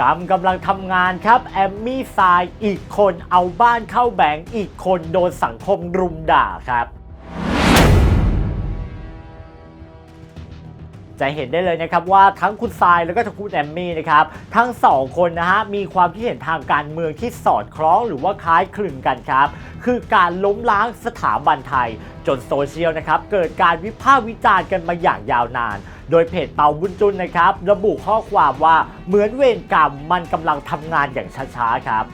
กำกำลังทำงานครับ แอมมี่ทรายอีกคนเอาบ้านเข้าแบงก์อีกคนโดนสังคมรุมด่าครับ จะเห็นได้เลยนะครับว่าทั้งคุณทรายแล้วก็ทั้งคุณแอมมี่นะครับทั้งสองคนนะฮะมีความคิดเห็นทางการเมืองที่สอดคล้องหรือว่าคล้ายคลึงกันครับ คือการล้มล้างสถาบันไทย จนโซเชียลนะครับเกิดการวิพากษ์วิจารณ์กันมาอย่างยาวนาน โดยเพจเปาบุญจุนนะครับ ระบุข้อความว่าเหมือนเวรกรรมมันกำลังทำงานอย่างช้าๆครับ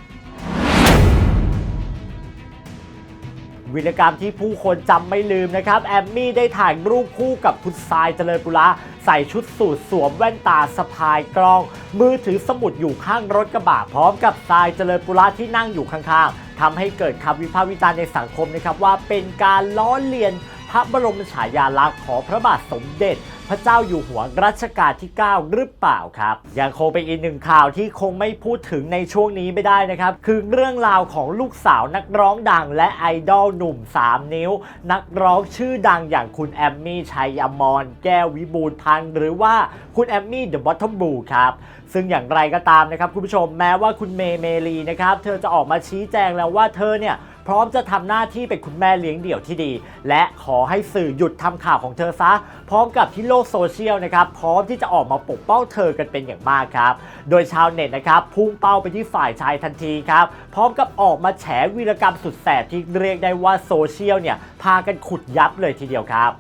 วิรกรรมที่ผู้คนจำไม่ลืมนะครับ แอมมี่ได้ถ่ายรูปคู่กับพุทรายเจริญปุระใส่ชุดสูทสวมแว่นตาสะพายกล้อง มือถือสมุดอยู่ข้างรถกระบะพร้อมกับทรายเจริญปุระที่นั่งอยู่ข้างๆทำให้เกิดคำวิพากษ์วิจารณ์ในสังคมนะครับว่าเป็นการล้อเลียน พระบรมฉายาลักษณ์ของพระบาทสมเด็จ พระเจ้าอยู่หัวรัชกาลที่ 9 หรือเปล่าครับ ยังคงเป็นอีกหนึ่งข่าวที่คงไม่พูดถึงในช่วงนี้ไม่ได้นะครับ คือเรื่องราวของลูกสาวนักร้องดังและไอดอลหนุ่ม 3 นิ้ว นักร้องชื่อดังอย่างคุณแอมมี่ชัยอมรแก้ววิบูลพันธ์หรือว่าคุณแอมมี่เดอะบอททอมบูครับซึ่งอย่างไรก็ตามนะครับคุณผู้ชมแม้ว่าคุณเมย์เมลีนะครับเธอจะออกมาชี้แจงแล้วว่าเธอเนี่ย พร้อมจะทำหน้าที่เป็นคุณแม่เลี้ยงเดี่ยวที่ดี และขอให้สื่อหยุดทำข่าวของเธอซะ พร้อมกับที่โลกโซเชียลนะครับพร้อมที่จะออกมาปกป้องเธอกันเป็นอย่างมากครับ โดยชาวเน็ตนะครับพุ่งเป้าไปที่ฝ่ายชายทันทีครับ พร้อมกับออกมาแฉวีรกรรมสุดแสบที่เรียกได้ว่าโซเชียลเนี่ยพากันขุดยับเลยทีเดียวครับ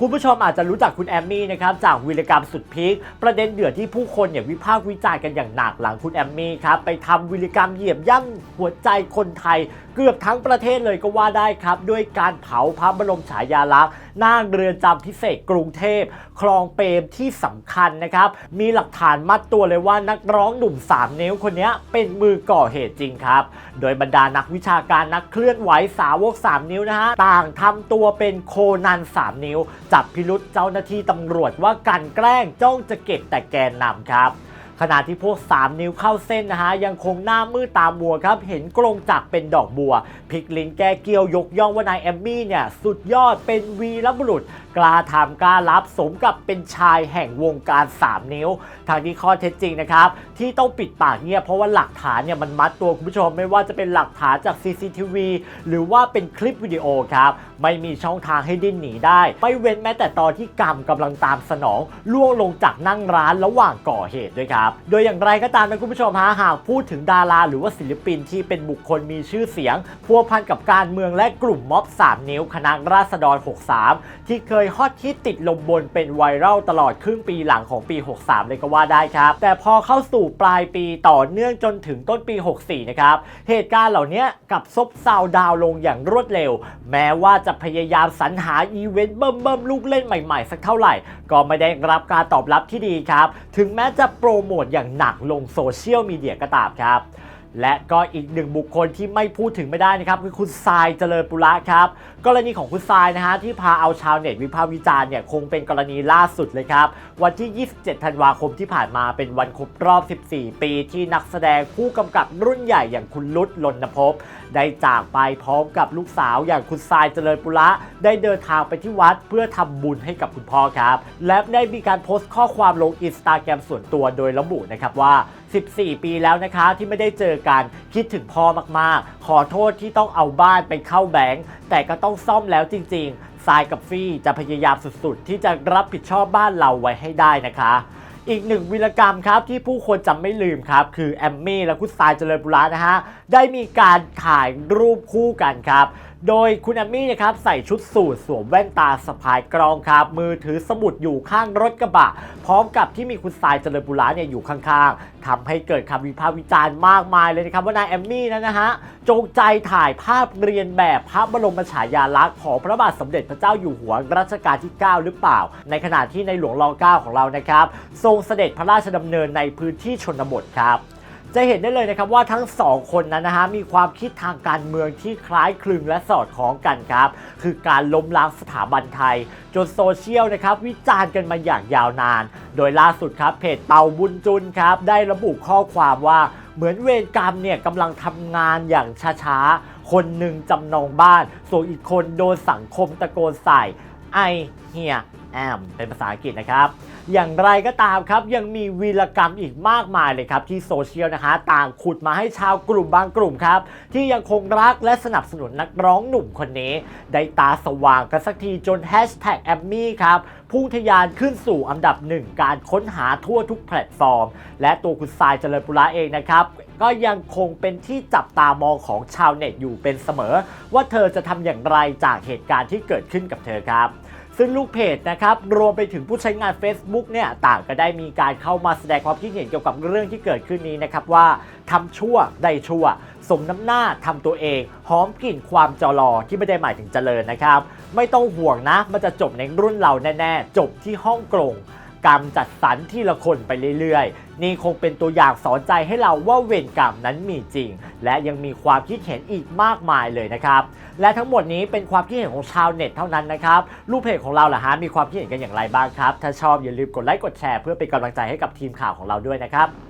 คุณผู้ชมอาจจะรู้จักคุณแอมมี่นะครับจากวีรกรรมสุดพีคประเด็นเดือดที่ผู้คนเนี่ยวิพากษ์วิจารณ์กันอย่างหนักหลังคุณแอมมี่ครับไปทำวีรกรรมเหยียบย่ำหัวใจคนไทย เกือบทั้งประเทศเลยก็ว่าได้ครับ ด้วยการเผาพระบรมฉายาลักษณ์หน้าเรือนจำพิเศษกรุงเทพ คลองเปรมที่สำคัญนะครับ มีหลักฐานมัดตัวเลยว่านักร้องหนุ่ม 3 นิ้วคนนี้เป็นมือก่อเหตุจริงครับ โดยบรรดานักวิชาการนักเคลื่อนไหวสาวก 3 นิ้วนะฮะต่างทำตัวเป็นโคนัน 3 นิ้วจับพิรุษเจ้าหน้าที่ตำรวจว่ากันแกล้งจ้องจะเก็บแต่แกนนำครับขณะที่พวก 3 นิ้วเข้าเส้นนะฮะยังคงหน้ามืดตามัวครับ เห็นกรงจักเป็นดอกบัวพลิกลิ้นแก้เกียวยกย่องว่านายแอมมี่เนี่ย สุดยอดเป็นวีรบุรุษ กล้าทำกล้ารับสมกับเป็นชายแห่งวงการ 3 นิ้ว ทางที่ข้อเท็จจริงนะครับ ที่ต้องปิดปากเงียบเพราะว่าหลักฐานเนี่ยมันมัดตัวคุณผู้ชมไม่ว่าจะเป็นหลักฐานจาก CCTV หรือว่าเป็นคลิปวิดีโอครับ ไม่มีช่องทางให้ดิ้นหนีได้ ไม่เว้นแม้แต่ตอนที่กรรมกำลังตามสนองล่วงลงจากนั่งร้านระหว่างก่อเหตุด้วยครับ โดยอย่างไรก็ตามนะคุณผู้ชมฮะหากพูดถึงดารา หรือว่าศิลปินที่เป็นบุคคลมีชื่อเสียงพัวพันกับการเมืองและกลุ่มม็อบ 3 นิ้วคณะราษฎร 63 ที่เคยฮอตฮิตติดลมบนเป็นไวรัลตลอดครึ่งปีหลังของปี 63 เลยก็ว่าได้ครับ แต่พอเข้าสู่ปลายปีต่อเนื่องจนถึงต้นปี 64 นะครับ เหตุการณ์เหล่านี้กับซบเซาดาวลงอย่างรวดเร็ว แม้ว่าจะพยายามสรรหาอีเวนต์เบิ่มเบิ่มๆลูกเล่นใหม่ๆ สักเท่าไหร่ ก็ไม่ได้รับการตอบรับที่ดีครับ ถึงแม้จะโปรโมทอย่างหนักลงโซเชียลมีเดียก็ตามครับและก็อีกหนึ่งบุคคลที่ไม่พูดถึงไม่ได้นะครับคือคุณทรายเจริญปุระครับกรณีของคุณทรายนะฮะที่พาเอาชาวเน็ตวิพากษ์วิจารณ์เนี่ยคงเป็นกรณีล่าสุดเลยครับ วันที่ 27 ธันวาคมที่ผ่านมาเป็นวันครบรอบ 14 ปีที่นักแสดงผู้กำกับรุ่นใหญ่อย่างคุณรุตลนภพได้จากไปพร้อมกับลูกสาวอย่างคุณทรายเจริญปุระได้เดินทางไปที่วัดเพื่อทำบุญให้กับคุณพ่อครับ และได้มีการโพสต์ข้อความลงอินสตาแกรมส่วนตัวโดยระบุนะครับว่า 14 ปีแล้วนะคะที่ไม่ได้เจอกันคิดถึงพ่อมากๆ ขอโทษที่ต้องเอาบ้านไปเข้าแบงก์แต่ก็ต้องซ่อมแล้วจริงๆทรายกับฟี่จะพยายามสุดๆ ที่จะรับผิดชอบบ้านเราไว้ให้ได้นะคะ อีกหนึ่งวีรกรรมครับที่ผู้คนจำไม่ลืมครับ คือแอมมี่และคุณทรายเจริญบุระนะฮะได้มีการถ่ายรูปคู่กันครับ โดยคุณแอมมี่นะครับใส่ชุดสูทสวมแว่นตาสะพายกรองครับ มือถือสมุดอยู่ข้างรถกระบะ พร้อมกับที่มีคุณทรายเจริญบุระเนี่ยอยู่ข้างๆทำให้เกิดคำวิพากษ์วิจารณ์มากมายเลยนะครับว่านายแอมมี่นั้นนะฮะจงใจถ่ายภาพเรียนแบบพระบรมฉายาลักษณ์ของพระบาทสมเด็จพระเจ้าอยู่หัวรัชกาลที่ 9 หรือเปล่า ในขณะที่ในหลวงรอ9ของเรานะครับ ทรงเสด็จพระราชดำเนินในพื้นที่ชนบทครับ จะเห็นได้เลยนะครับว่าทั้งสองคนนั้นนะฮะมีความคิดทางการเมืองที่คล้ายคลึงและสอดคล้องกันครับ คือการล้มล้างสถาบันไทย จนโซเชียลนะครับวิจารณ์กันมาอย่างยาวนาน โดยล่าสุดครับเพจเปาบุญจุนครับได้ระบุข้อความว่าเหมือนเวรกรรมเนี่ยกำลังทำงานอย่างช้าๆ คนหนึ่งจำนองบ้าน ส่วนอีกคนโดนสังคมตะโกนใส่ ไอเฮีย am เป็นภาษาอังกฤษนะครับ อย่างไรก็ตามครับยังมีวีรกรรมอีกมากมายเลยครับ ที่โซเชียลนะคะ ต่างขุดมาให้ชาวกลุ่มบางกลุ่มครับ ที่ยังคงรักและสนับสนุนนักร้องหนุ่มคนนี้ ได้ตาสว่างกันสักทีจนแฮชแท็กแอมมี่ครับพุ่งทะยานขึ้นสู่อันดับหนึ่งการค้นหาทั่วทุกแพลตฟอร์ม และตัวคุณทรายเจริญปุระเองนะครับ ก็ยังคงเป็นที่จับตามองของชาวเน็ตอยู่เป็นเสมอ ว่าเธอจะทำอย่างไรจากเหตุการณ์ที่เกิดขึ้นกับเธอครับซึ่งลูกเพจนะครับรวมไปถึงผู้ใช้งาน Facebook เนี่ยต่างก็ได้มีการเข้ามาแสดงความคิดเห็นเกี่ยวกับเรื่องที่เกิดขึ้นนี้นะครับว่าทำชั่วได้ชั่ว สมน้ำหน้าทำตัวเองหอมกลิ่นความจอรอที่ไม่ได้หมายถึงเจริญนะครับ ไม่ต้องห่วงนะ มันจะจบในรุ่นเราแน่ ๆ จบที่ห้องกรง กรรมจัดสรรที่ละคนไปเรื่อยๆ นี่คงเป็นตัวอย่างสอนใจให้เราว่าเวรกรรมนั้นมีจริง และยังมีความคิดเห็นอีกมากมายเลยนะครับ และทั้งหมดนี้เป็นความคิดเห็นของชาวเน็ตเท่านั้นนะครับรูปเพจของเราล่ะฮะมีความคิดเห็นกันอย่างไรบ้างครับ ถ้าชอบอย่าลืมกดไลค์กดแชร์เพื่อเป็นกำลังใจให้กับทีมข่าวของเราด้วยนะครับ